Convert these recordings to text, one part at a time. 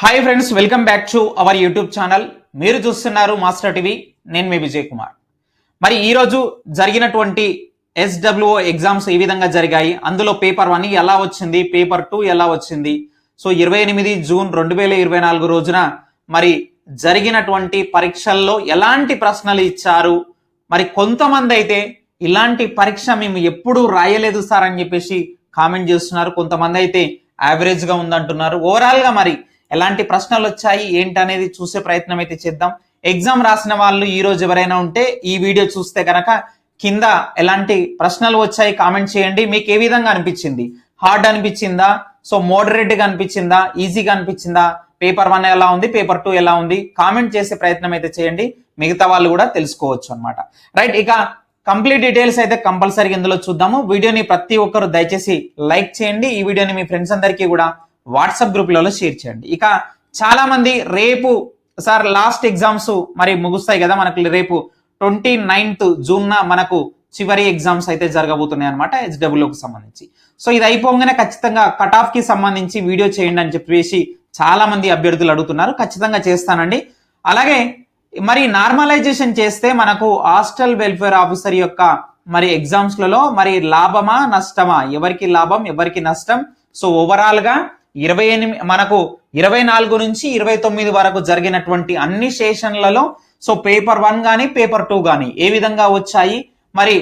Hi friends welcome back to our YouTube channel మీరు చూస్తున్నారు master TV నేను మీ విజయ్ కుమార్. మరి ఈరోజు జరిగినటువంటి ఎస్డబ్ల్యూఓ ఎగ్జామ్స్ ఏ విధంగా జరిగాయి. అందులో పేపర్ వన్ ఎలా వచ్చింది పేపర్ టూ ఎలా వచ్చింది? సో ఇరవై ఎనిమిది జూన్ రెండు వేల ఇరవై నాలుగు రోజున మరి జరిగినటువంటి పరీక్షల్లో ఎలాంటి ప్రశ్నలు ఇచ్చారు? మరి కొంతమంది అయితే ఇలాంటి పరీక్ష మేము ఎప్పుడూ రాయలేదు సార్ అని చెప్పేసి కామెంట్ చేస్తున్నారు. కొంతమంది అయితే యావరేజ్గా ఉందంటున్నారు. ఓవరాల్గా మరి ఎలాంటి ప్రశ్నలు వచ్చాయి ఏంటి అనేది చూసే ప్రయత్నం అయితే చేద్దాం. ఎగ్జామ్ రాసిన వాళ్ళు ఈ రోజు ఎవరైనా ఉంటే ఈ వీడియో చూస్తే కనుక కింద ఎలాంటి ప్రశ్నలు వచ్చాయి కామెంట్ చేయండి. మీకు ఏ విధంగా అనిపించింది? హార్డ్ అనిపించిందా? సో మోడరేట్గా అనిపించిందా? ఈజీగా అనిపించిందా? పేపర్ వన్ ఎలా ఉంది? పేపర్ టూ ఎలా ఉంది? కామెంట్ చేసే ప్రయత్నం అయితే చేయండి. మిగతా వాళ్ళు కూడా తెలుసుకోవచ్చు అన్నమాట. రైట్ ఇక కంప్లీట్ డీటెయిల్స్ అయితే కంపల్సరీ ఇందులో చూద్దాము. వీడియోని ప్రతి ఒక్కరు దయచేసి లైక్ చేయండి. ఈ వీడియోని మీ ఫ్రెండ్స్ అందరికీ కూడా వాట్సాప్ గ్రూప్లలో షేర్ చేయండి. ఇక చాలామంది రేపు సార్ లాస్ట్ ఎగ్జామ్స్ మరి ముగుస్తాయి కదా మనకు రేపు ట్వంటీ నైన్త్ జూన్న మనకు చివరి ఎగ్జామ్స్ అయితే జరగబోతున్నాయి అనమాట హెచ్డబ్ల్యూకి సంబంధించి. సో ఇది అయిపోగానే ఖచ్చితంగా కట్ ఆఫ్కి సంబంధించి వీడియో చేయండి అని చెప్పేసి చాలా మంది అభ్యర్థులు అడుగుతున్నారు. ఖచ్చితంగా చేస్తానండి. అలాగే మరి నార్మలైజేషన్ చేస్తే మనకు హాస్టల్ వెల్ఫేర్ ఆఫీసర్ యొక్క మరి ఎగ్జామ్స్లలో మరి లాభమా నష్టమా? ఎవరికి లాభం ఎవరికి నష్టం? సో ఓవరాల్గా ఇరవై ఎనిమిది మనకు ఇరవై నాలుగు నుంచి ఇరవై తొమ్మిది వరకు జరిగినటువంటి అన్ని సెషన్లలో సో పేపర్ వన్ కానీ పేపర్ టూ కానీ ఏ విధంగా వచ్చాయి? మరి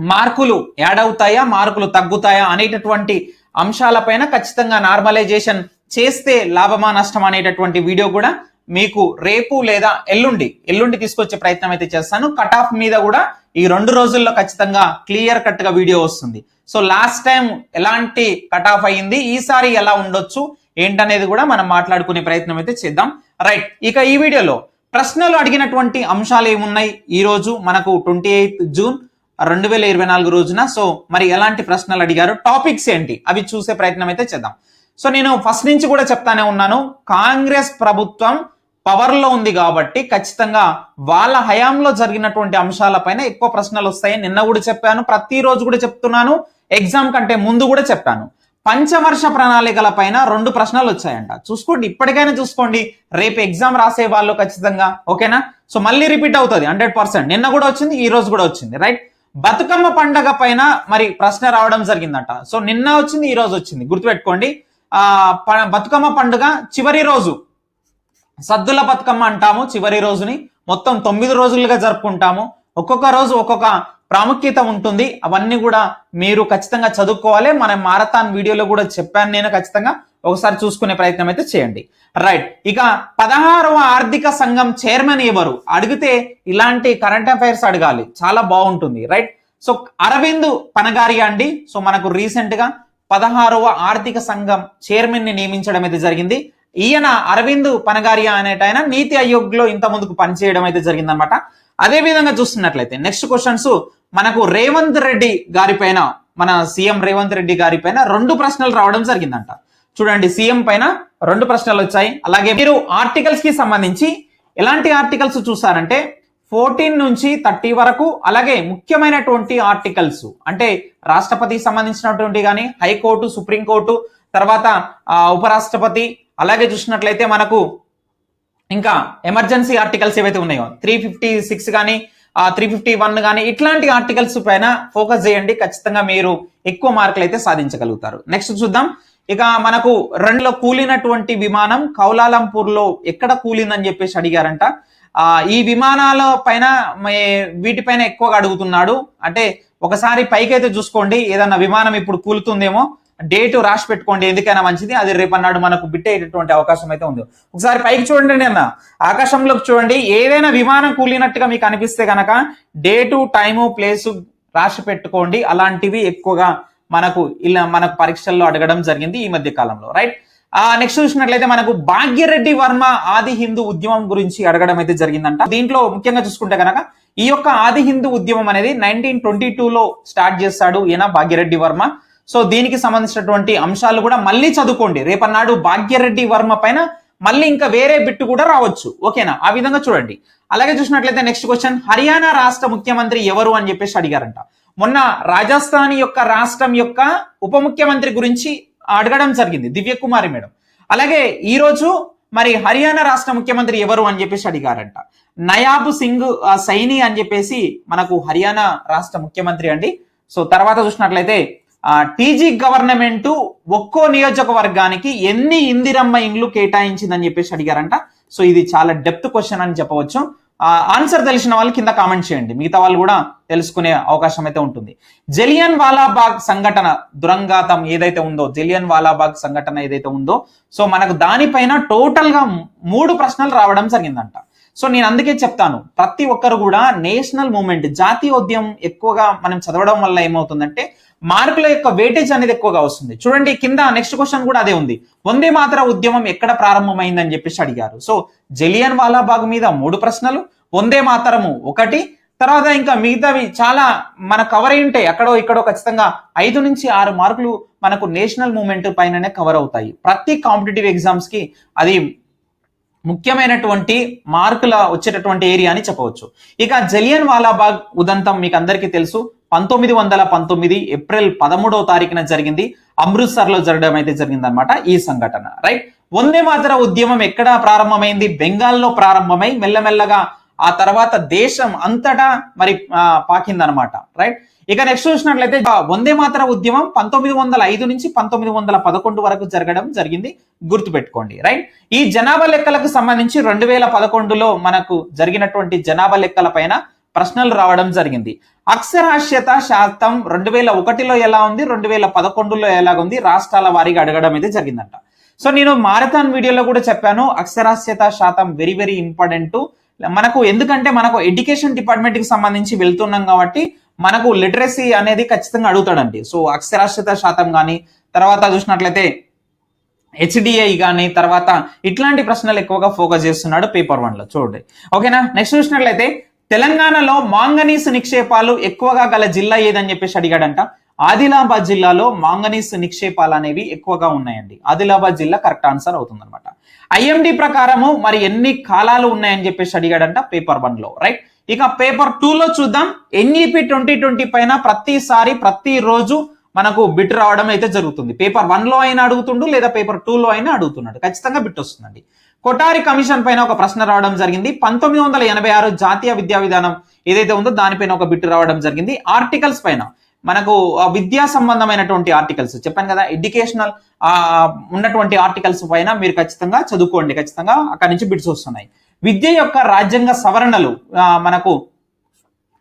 మార్కులు యాడ్ అవుతాయా? మార్కులు తగ్గుతాయా? అనేటటువంటి అంశాలపైన ఖచ్చితంగా నార్మలైజేషన్ చేస్తే లాభమా నష్టం అనేటటువంటి వీడియో కూడా మీకు రేపు లేదా ఎల్లుండి ఎల్లుండి తీసుకొచ్చే ప్రయత్నం అయితే చేస్తాను. కట్ ఆఫ్ మీద కూడా ఈ రెండు రోజుల్లో ఖచ్చితంగా క్లియర్ కట్గా వీడియో వస్తుంది. సో లాస్ట్ టైం ఎలాంటి కట్ ఆఫ్ అయ్యింది? ఈసారి ఎలా ఉండొచ్చు? ఏంటనేది కూడా మనం మాట్లాడుకునే ప్రయత్నం అయితే చేద్దాం. రైట్ ఇక ఈ వీడియోలో ప్రశ్నలు అడిగినటువంటి అంశాలు ఏమున్నాయి? ఈ రోజు మనకు ట్వంటీ ఎయిత్ జూన్ రెండు వేల ఇరవై నాలుగు రోజున. సో మరి ఎలాంటి ప్రశ్నలు అడిగారు? టాపిక్స్ ఏంటి? అవి చూసే ప్రయత్నం అయితే చేద్దాం. సో నేను ఫస్ట్ నుంచి కూడా చెప్తానే ఉన్నాను. కాంగ్రెస్ ప్రభుత్వం పవర్లో ఉంది కాబట్టి ఖచ్చితంగా వాళ్ళ హయాంలో జరిగినటువంటి అంశాలపైన ఎక్కువ ప్రశ్నలు వస్తాయి. నిన్న కూడా చెప్పాను ప్రతిరోజు కూడా చెప్తున్నాను. ఎగ్జామ్ కంటే ముందు కూడా చెప్పాను. పంచవర్ష ప్రణాళికల పైన రెండు ప్రశ్నలు వచ్చాయంట. చూసుకోండి ఇప్పటికైనా చూసుకోండి. రేపు ఎగ్జామ్ రాసే వాళ్ళు ఖచ్చితంగా ఓకేనా? సో మళ్ళీ రిపీట్ అవుతుంది హండ్రెడ్ పర్సెంట్ నిన్న కూడా వచ్చింది ఈ రోజు కూడా వచ్చింది రైట్ బతుకమ్మ పండగ పైన మరి ప్రశ్న రావడం జరిగిందట. సో నిన్న వచ్చింది ఈ రోజు వచ్చింది. గుర్తుపెట్టుకోండి. ఆ ప- బతుకమ్మ పండుగ చివరి రోజు. సద్దుల బతుకమ్మ అంటాము చివరి రోజుని. మొత్తం తొమ్మిది రోజులుగా జరుపుకుంటాము. ఒక్కొక్క రోజు ఒక్కొక్క ప్రాముఖ్యత ఉంటుంది. అవన్నీ కూడా మీరు ఖచ్చితంగా చదువుకోవాలి. మన మారథాన్ వీడియోలో కూడా చెప్పాను నేను ఖచ్చితంగా. ఒకసారి చూసుకునే ప్రయత్నం అయితే చేయండి. రైట్. ఇక పదహారవ ఆర్థిక సంఘం చైర్మన్ ఎవరు? అడిగితే ఇలాంటి కరెంట్ అఫైర్స్ అడగాలి. చాలా బాగుంటుంది. రైట్. సో అరవింద్ పనగారియా అండి. సో మనకు రీసెంట్గా పదహారవ ఆర్థిక సంఘం చైర్మన్ని నియమించడం అయితే జరిగింది. ఈయన అరవింద్ పనగారియా అనేట ఆయన నీతి ఆయోగ్లో ఇంత ముందుకు పనిచేయడం అయితే జరిగిందనమాట అదే విధంగా చూస్తున్నట్లయితే నెక్స్ట్ క్వశ్చన్స్ మనకు రేవంత్ రెడ్డి గారి పైన మన సీఎం రేవంత్ రెడ్డి గారి పైన రెండు ప్రశ్నలు రావడం జరిగిందంట. చూడండి సీఎం పైన రెండు ప్రశ్నలు వచ్చాయి. అలాగే మీరు ఆర్టికల్స్కి సంబంధించి ఎలాంటి ఆర్టికల్స్ చూసారంటే ఫోర్టీన్ నుంచి థర్టీ వరకు అలాగే ముఖ్యమైనటువంటి ఆర్టికల్స్ అంటే రాష్ట్రపతికి సంబంధించినటువంటి కానీ హైకోర్టు సుప్రీంకోర్టు తర్వాత ఉపరాష్ట్రపతి అలాగే చూసినట్లయితే మనకు ఇంకా ఎమర్జెన్సీ ఆర్టికల్స్ ఏవైతే ఉన్నాయో త్రీ ఫిఫ్టీ సిక్స్ కానీ త్రీ ఫిఫ్టీ వన్ కానీ ఇట్లాంటి ఆర్టికల్స్ పైన ఫోకస్ చేయండి. ఖచ్చితంగా మీరు ఎక్కువ మార్కులు అయితే సాధించగలుగుతారు. నెక్స్ట్ చూద్దాం. ఇక మనకు రెండులో కూలినటువంటి విమానం కౌలాలంపూర్లో ఎక్కడ కూలిందని చెప్పేసి అడిగారంట. ఈ విమానాల పైన మే- వీటిపైన ఎక్కువగా అడుగుతున్నాడు. అంటే ఒకసారి పైకైతే చూసుకోండి. ఏదన్నా విమానం ఇప్పుడు కూలుతుందేమో డేట్ రాసి పెట్టుకోండి. ఎందుకైనా మంచిది. అది రేపన్నాడు మనకు బిట్టేటటువంటి అవకాశం అయితే ఉంది. ఒకసారి పైకి చూడండి అన్న. ఆకాశంలోకి చూడండి. ఏదైనా విమానం కూలినట్టుగా మీకు అనిపిస్తే గనక డేటు టైము ప్లేసు రాసి పెట్టుకోండి. అలాంటివి ఎక్కువగా మనకు ఇలా మనకు పరీక్షల్లో అడగడం జరిగింది ఈ మధ్య కాలంలో. రైట్ ఆ నెక్స్ట్ చూసినట్లయితే మనకు భాగ్యరెడ్డి వర్మ ఆది హిందూ ఉద్యమం గురించి అడగడం అయితే జరిగిందంట. దీంట్లో ముఖ్యంగా చూసుకుంటే కనుక ఈ యొక్క ఆది హిందూ ఉద్యమం అనేది నైన్టీన్ ట్వంటీ లో స్టార్ట్ చేస్తాడు ఈయన భాగ్యరెడ్డి వర్మ. సో దీనికి సంబంధించినటువంటి అంశాలు కూడా మళ్ళీ చదువుకోండి. రేపన్నాడు భాగ్యరెడ్డి వర్మ పైన మళ్ళీ ఇంకా వేరే బిట్టు కూడా రావచ్చు. ఓకేనా? ఆ విధంగా చూడండి. అలాగే చూసినట్లయితే నెక్స్ట్ క్వశ్చన్ హర్యానా రాష్ట్ర ముఖ్యమంత్రి ఎవరు అని చెప్పేసి అడిగారంట. మొన్న రాజస్థాన్ యొక్క రాష్ట్రం యొక్క ఉప ముఖ్యమంత్రి గురించి అడగడం జరిగింది. దివ్య కుమారి మేడం. అలాగే ఈరోజు మరి హర్యానా రాష్ట్ర ముఖ్యమంత్రి ఎవరు అని చెప్పేసి అడిగారంట. నయాబ్ సింగ్ సైని అని చెప్పేసి మనకు హర్యానా రాష్ట్ర ముఖ్యమంత్రి అండి. సో తర్వాత చూసినట్లయితే టీజీ గవర్నమెంట్ ఒక్కో నియోజకవర్గానికి ఎన్ని ఇందిరమ్మ ఇండ్లు కేటాయించిందని చెప్పేసి అడిగారంట. సో ఇది చాలా డెప్త్ క్వశ్చన్ అని చెప్పవచ్చు. ఆన్సర్ తెలిసిన వాళ్ళు కింద కామెంట్ చేయండి. మిగతా వాళ్ళు కూడా తెలుసుకునే అవకాశం అయితే ఉంటుంది. జలియన్ వాలాబాగ్ సంఘటన దురంగాతం ఏదైతే ఉందో జలియన్ వాలాబాగ్ సంఘటన ఏదైతే ఉందో సో మనకు దానిపైన టోటల్గా మూడు ప్రశ్నలు రావడం జరిగిందంట. సో నేను అందుకే చెప్తాను ప్రతి ఒక్కరు కూడా నేషనల్ మూమెంట్ జాతీయోద్యమం ఎక్కువగా మనం చదవడం వల్ల ఏమవుతుందంటే మార్కుల యొక్క వేటేజ్ అనేది ఎక్కువగా వస్తుంది. చూడండి కింద నెక్స్ట్ క్వశ్చన్ కూడా అదే ఉంది. వందే మాతర ఉద్యమం ఎక్కడ ప్రారంభమైందని చెప్పేసి అడిగారు. సో జలియన్ వాలాబాగ్ మీద మూడు ప్రశ్నలు వందే మాతరము ఒకటి తర్వాత ఇంకా మిగతావి చాలా మన కవర్ అయి ఉంటాయి. అక్కడో ఇక్కడో ఖచ్చితంగా ఐదు నుంచి ఆరు మార్కులు మనకు నేషనల్ మూమెంట్ పైననే కవర్ అవుతాయి. ప్రతి కాంపిటేటివ్ ఎగ్జామ్స్కి అది ముఖ్యమైనటువంటి మార్కుల వచ్చేటటువంటి ఏరియా అని చెప్పవచ్చు. ఇక జలియన్ వాలాబాగ్ ఉదంతం మీకు అందరికీ తెలుసు. పంతొమ్మిది వందల పంతొమ్మిది ఏప్రిల్ పదమూడవ తారీఖున జరిగింది. అమృత్సర్లో జరగడం అయితే జరిగింది అనమాట ఈ సంఘటన. రైట్? వందే మాతర ఉద్యమం ఎక్కడ ప్రారంభమైంది? బెంగాల్లో ప్రారంభమై మెల్లమెల్లగా ఆ తర్వాత దేశం అంతటా మరి పాకిందనమాట రైట్? ఇక నెక్స్ట్ చూసినట్లయితే వందే మాతర ఉద్యమం పంతొమ్మిది వందల ఐదు నుంచి పంతొమ్మిది వందల పదకొండు వరకు జరగడం జరిగింది. గుర్తుపెట్టుకోండి రైట్ ఈ జనాభా లెక్కలకు సంబంధించి రెండు వేల పదకొండులో మనకు జరిగినటువంటి జనాభా లెక్కల పైన ప్రశ్నలు రావడం జరిగింది. అక్షరాస్యత శాతం రెండు వేల ఒకటిలో ఎలా ఉంది రెండు వేల పదకొండులో ఎలా ఉంది రాష్ట్రాల వారీగా అడగడం అయితే జరిగిందంట. సో నేను మారథాన్ వీడియోలో కూడా చెప్పాను అక్షరాస్యత శాతం వెరీ వెరీ ఇంపార్టెంట్. మనకు ఎందుకంటే మనకు ఎడ్యుకేషన్ డిపార్ట్మెంట్కి సంబంధించి వెళ్తున్నాం కాబట్టి మనకు లిటరసీ అనేది ఖచ్చితంగా అడుగుతాడండి. సో అక్షరాస్యత శాతం కానీ తర్వాత చూసినట్లయితే హెచ్డిఐ కానీ తర్వాత ఇట్లాంటి ప్రశ్నలు ఎక్కువగా ఫోకస్ చేస్తున్నాడు పేపర్ వన్లో. చూడండి. ఓకేనా నెక్స్ట్ చూసినట్లయితే తెలంగాణలో మాంగనీస్ నిక్షేపాలు ఎక్కువగా గల జిల్లా ఏదని చెప్పేసి అడిగాడంట. ఆదిలాబాద్ జిల్లాలో మాంగనీస్ నిక్షేపాలు అనేవి ఎక్కువగా ఉన్నాయండి. ఆదిలాబాద్ జిల్లా కరెక్ట్ ఆన్సర్ అవుతుందన్నమాట. ఐఎండి ప్రకారము మరి ఎన్ని కాలాలు ఉన్నాయని చెప్పేసి అడిగాడంట పేపర్ వన్లో రైట్? ఇక పేపర్ టూ లో చూద్దాం. ఎన్ఈపి ట్వంటీ ట్వంటీ పైన ప్రతిసారి ప్రతి రోజు మనకు బిట్ రావడం అయితే జరుగుతుంది. పేపర్ వన్లో అయినా అడుగుతుండు లేదా పేపర్ టూ లో అయినా అడుగుతున్నాడు. ఖచ్చితంగా బిట్ వస్తుందండి. కొటారి కమిషన్ పైన ఒక ప్రశ్న రావడం జరిగింది. పంతొమ్మిది వందల ఎనభై ఆరు జాతీయ విద్యా విధానం ఏదైతే ఉందో దానిపైన ఒక బిట్టు రావడం జరిగింది. ఆర్టికల్స్ పైన మనకు విద్యా సంబంధమైనటువంటి ఆర్టికల్స్ చెప్పాను కదా ఎడ్యుకేషనల్ ఉన్నటువంటి ఆర్టికల్స్ పైన మీరు ఖచ్చితంగా చదువుకోండి ఖచ్చితంగా అక్కడి నుంచి బిట్స్ వస్తున్నాయి. విద్య యొక్క రాజ్యాంగ సవరణలు మనకు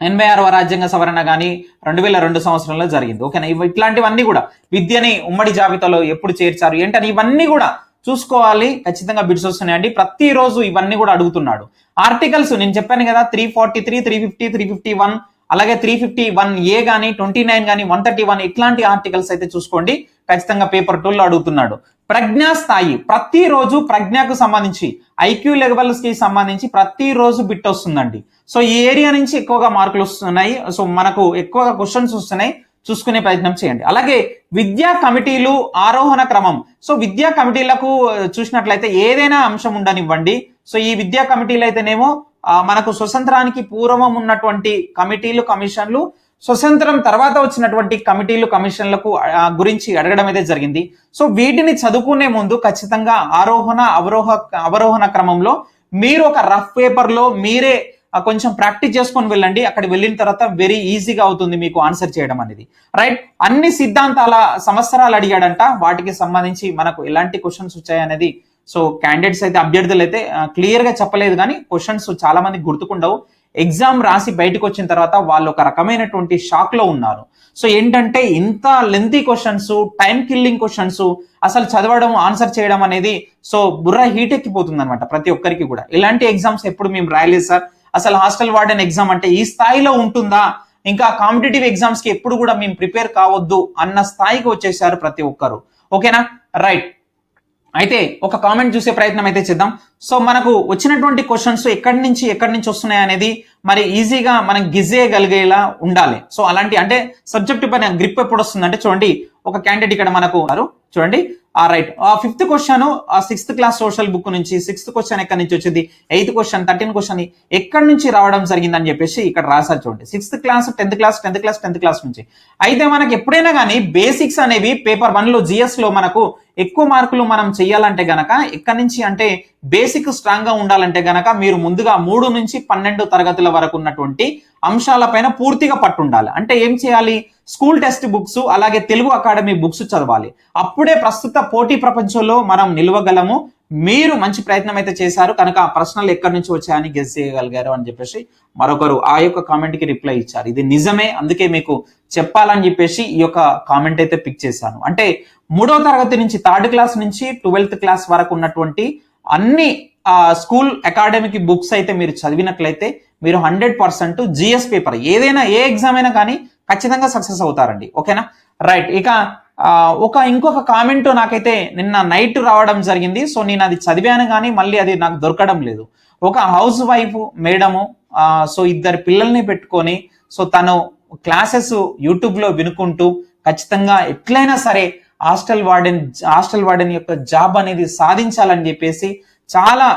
ఎనభై ఆరవ రాజ్యాంగ సవరణ కానీ రెండు వేల రెండు సంవత్సరంలో జరిగింది. ఓకేనా? ఇట్లాంటివన్నీ కూడా విద్యని ఉమ్మడి జాబితాలో ఎప్పుడు చేర్చారు ఏంటని ఇవన్నీ కూడా చూసుకోవాలి ఖచ్చితంగా బిడ్స్ వస్తున్నాయండి. ప్రతిరోజు ఇవన్నీ కూడా అడుగుతున్నాడు. ఆర్టికల్స్ నేను చెప్పాను కదా three forty three three fifty three fifty one అలాగే త్రీ ఫిఫ్టీ వన్ ఏ కానీ ట్వంటీ నైన్ కానీ వన్ థర్టీ వన్ ఇట్లాంటి ఆర్టికల్స్ అయితే చూసుకోండి. ఖచ్చితంగా పేపర్ టూల్లో అడుగుతున్నాడు. ప్రజ్ఞా స్థాయి ప్రతిరోజు ప్రజ్ఞకు సంబంధించి ఐక్యూ లెవెల్స్కి సంబంధించి ప్రతిరోజు బిట్ వస్తుందండి. సో ఈ ఏరియా నుంచి ఎక్కువగా మార్కులు వస్తున్నాయి. సో మనకు ఎక్కువగా క్వశ్చన్స్ వస్తున్నాయి. చూసుకునే ప్రయత్నం చేయండి. అలాగే విద్యా కమిటీలు ఆరోహణ క్రమం. సో విద్యా కమిటీలకు చూసినట్లయితే ఏదైనా అంశం ఉండనివ్వండి. సో ఈ విద్యా కమిటీలు అయితేనేమో మనకు స్వతంత్రానికి పూర్వం ఉన్నటువంటి కమిటీలు కమిషన్లు స్వతంత్రం తర్వాత వచ్చినటువంటి కమిటీలు కమిషన్లకు గురించి అడగడం అయితే జరిగింది. సో వీటిని చదువుకునే ముందు ఖచ్చితంగా ఆరోహణ అవరోహ అవరోహణ క్రమంలో మీరు ఒక రఫ్ పేపర్లో మీరే కొంచెం ప్రాక్టీస్ చేసుకొని వెళ్ళండి. అక్కడ వెళ్ళిన తర్వాత వెరీ ఈజీగా అవుతుంది మీకు ఆన్సర్ చేయడం అనేది. రైట్ అన్ని సిద్ధాంతాల సంవత్సరాలు అడిగాడంట. వాటికి సంబంధించి మనకు ఎలాంటి క్వశ్చన్స్ వచ్చాయనేది సో క్యాండిడేట్స్ అయితే అభ్యర్థులు అయితే క్లియర్గా చెప్పలేదు కానీ క్వశ్చన్స్ చాలా మంది గుర్తుకుండవు. ఎగ్జామ్ రాసి బయటకు వచ్చిన తర్వాత వాళ్ళు ఒక రకమైనటువంటి షాక్లో ఉన్నారు. సో ఏంటంటే ఇంత lengthy questions time killing questions అసలు చదవడం ఆన్సర్ చేయడం అనేది సో బుర్ర హీట్ ఎక్కిపోతుంది అనమాట ప్రతి ఒక్కరికి కూడా. ఇలాంటి ఎగ్జామ్స్ ఎప్పుడు మేము రాయలేదు సార్ అసలు హాస్టల్ వార్డెన్ ఎగ్జామ్ అంటే ఈ స్థాయిలో ఉంటుందా? ఇంకా కాంపిటేటివ్ ఎగ్జామ్స్కి ఎప్పుడు కూడా మేము ప్రిపేర్ కావద్దు అన్న స్థాయికి వచ్చేసారు ప్రతి ఒక్కరు. ఓకేనా? రైట్. అయితే ఒక కామెంట్ చూసే ప్రయత్నం అయితే చేద్దాం. సో మనకు వచ్చినటువంటి క్వశ్చన్స్ ఎక్కడి నుంచి ఎక్కడి నుంచి వస్తున్నాయి అనేది మరి ఈజీగా మనం గిజేయగలిగేలా ఉండాలి. సో అలాంటి అంటే సబ్జెక్ట్ పైన గ్రిప్ ఎప్పుడు వస్తుంది అంటే చూడండి. ఒక క్యాండిడేట్ ఇక్కడ మనకు ఉన్నారు. ఆ right fifth question sixth class social book నుంచి సిక్స్త్ క్వశ్చన్ ఎక్కడి నుంచి వచ్చింది? ఎయిత్ క్వశ్చన్ థర్టీన్ క్వశ్చన్ ఎక్కడి నుంచి రావడం జరిగిందని చెప్పేసి ఇక్కడ రాసారు చూడండి. Sixth class tenth class tenth class tenth class నుంచి. అయితే మనకి ఎప్పుడైనా కానీ బేసిక్స్ అనేవి పేపర్ వన్లో జిఎస్లో మనకు ఎక్కువ మార్కులు మనం చెయ్యాలంటే గనక ఎక్కడి నుంచి అంటే బేసిక్ స్ట్రాంగ్గా ఉండాలంటే గనక మీరు ముందుగా మూడు నుంచి పన్నెండు తరగతుల వరకు ఉన్నటువంటి అంశాలపైన పూర్తిగా పట్టుండాలి అంటే ఏం చేయాలి? స్కూల్ టెక్స్ట్ బుక్స్ అలాగే తెలుగు అకాడమీ బుక్స్ చదవాలి. అప్పుడే ప్రస్తుత పోటీ ప్రపంచంలో మనం నిలవగలము. మీరు మంచి ప్రయత్నం అయితే చేశారు. కనుక ఆ ప్రశ్నలు ఎక్కడి నుంచి వచ్చాయని గెస్ చేయగలిగారు అని చెప్పేసి మరొకరు ఆ యొక్క కామెంట్కి రిప్లై ఇచ్చారు. ఇది నిజమే. అందుకే మీకు చెప్పాలని చెప్పేసి ఈ యొక్క కామెంట్ అయితే పిక్ చేశాను. అంటే మూడో తరగతి నుంచి థర్డ్ క్లాస్ నుంచి ట్వెల్త్ క్లాస్ వరకు ఉన్నటువంటి అన్ని స్కూల్ అకాడమిక్ బుక్స్ అయితే మీరు చదివినట్లయితే మీరు హండ్రెడ్ పర్సెంట్ జిఎస్ పేపర్ ఏదైనా ఏ ఎగ్జామ్ అయినా కానీ ఖచ్చితంగా సక్సెస్ అవుతారండి. ఓకేనా రైట్ ఇక ఒక ఇంకొక కామెంట్ నాకైతే నిన్న నైట్ రావడం జరిగింది. సో నేను అది చదివాను కానీ మళ్ళీ అది నాకు దొరకడం లేదు. ఒక హౌస్ వైఫ్ మేడము సో ఇద్దరు పిల్లల్ని పెట్టుకొని సో తను క్లాసెస్ యూట్యూబ్లో వినుకుంటూ ఖచ్చితంగా ఎట్లయినా సరే హాస్టల్ వార్డెన్ హాస్టల్ వార్డెన్ యొక్క జాబ్ అనేది సాధించాలని చెప్పేసి చాలా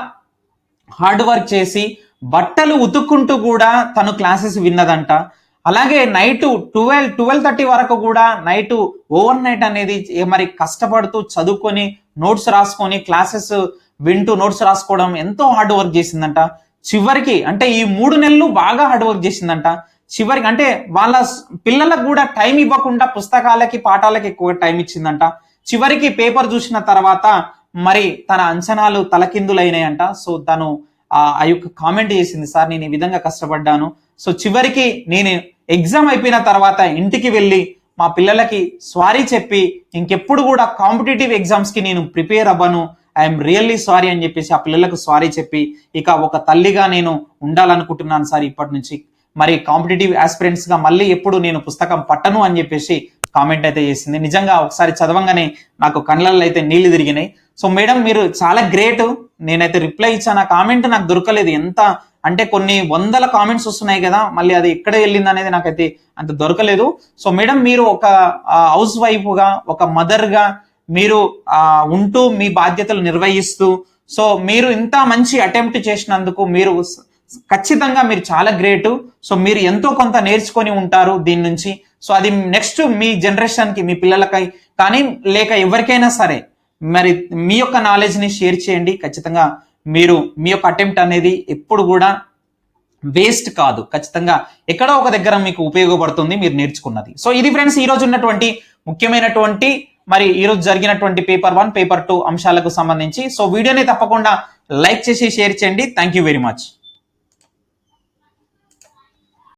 హార్డ్ వర్క్ చేసి బట్టలు ఉతుక్కుంటూ కూడా తను క్లాసెస్ విన్నదంట. అలాగే నైట్ ట్వెల్వ్ ట్వెల్వ్ థర్టీ వరకు కూడా నైట్ ఓవర్ నైట్ అనేది మరి కష్టపడుతూ చదువుకొని నోట్స్ రాసుకొని క్లాసెస్ వింటూ నోట్స్ రాసుకోవడం ఎంతో హార్డ్ వర్క్ చేసిందంట. చివరికి అంటే ఈ మూడు నెలలు బాగా హార్డ్ వర్క్ చేసిందంట. చివరికి అంటే వాళ్ళ పిల్లలకు కూడా టైం ఇవ్వకుండా పుస్తకాలకి పాఠాలకి ఎక్కువ టైం ఇచ్చిందంట. చివరికి పేపర్ చూసిన తర్వాత మరి తన అంచనాలు తలకిందులైనాయంట. సో తను ఆ యొక్క కామెంట్ చేసింది సార్ నేను ఈ విధంగా కష్టపడ్డాను. సో చివరికి నేను ఎగ్జామ్ అయిపోయిన తర్వాత ఇంటికి వెళ్ళి మా పిల్లలకి సారీ చెప్పి ఇంకెప్పుడు కూడా కాంపిటేటివ్ ఎగ్జామ్స్కి నేను ప్రిపేర్ అవ్వను. ఐఎమ్ రియల్లీ సారీ అని చెప్పేసి ఆ పిల్లలకు సారీ చెప్పి ఇక ఒక తల్లిగా నేను ఉండాలనుకుంటున్నాను సార్ ఇప్పటి నుంచి. మరి కాంపిటేటివ్ ఆస్పిరెంట్స్గా మళ్ళీ ఎప్పుడు నేను పుస్తకం పట్టను అని చెప్పేసి కామెంట్ అయితే చేసింది. నిజంగా ఒకసారి చదవంగానే నాకు కళ్ళల్లో అయితే నీళ్ళు తిరిగినాయి. సో మేడం మీరు చాలా గ్రేట్ నేనైతే రిప్లై ఇచ్చాను. ఆ కామెంట్ నాకు దొరకలేదు. ఎంత అంటే కొన్ని వందల కామెంట్స్ వస్తున్నాయి కదా మళ్ళీ అది ఎక్కడ వెళ్ళింది అనేది నాకైతే అంత దొరకలేదు. సో మేడం మీరు ఒక హౌస్ వైఫ్గా ఒక మదర్గా మీరు ఉంటూ మీ బాధ్యతలు నిర్వహిస్తూ సో మీరు ఇంత మంచి అటెంప్ట్ చేసినందుకు మీరు ఖచ్చితంగా మీరు చాలా గ్రేట్ సో మీరు ఎంతో కొంత నేర్చుకొని ఉంటారు దీని నుంచి. సో అది నెక్స్ట్ మీ జనరేషన్కి మీ పిల్లలకై కానీ లేక ఎవరికైనా సరే మరి మీ యొక్క నాలెడ్జ్ని షేర్ చేయండి. ఖచ్చితంగా మీరు మీ యొక్క అటెంప్ట్ అనేది ఎప్పుడు కూడా వేస్ట్ కాదు. ఖచ్చితంగా ఎక్కడో ఒక దగ్గర మీకు ఉపయోగపడుతుంది మీరు నేర్చుకున్నది. సో ఇది ఫ్రెండ్స్ ఈ రోజు ఉన్నటువంటి ముఖ్యమైనటువంటి మరి ఈరోజు జరిగినటువంటి పేపర్ వన్ పేపర్ టూ అంశాలకు సంబంధించి. సో వీడియోని తప్పకుండా లైక్ చేసి షేర్ చేయండి. Thank you very much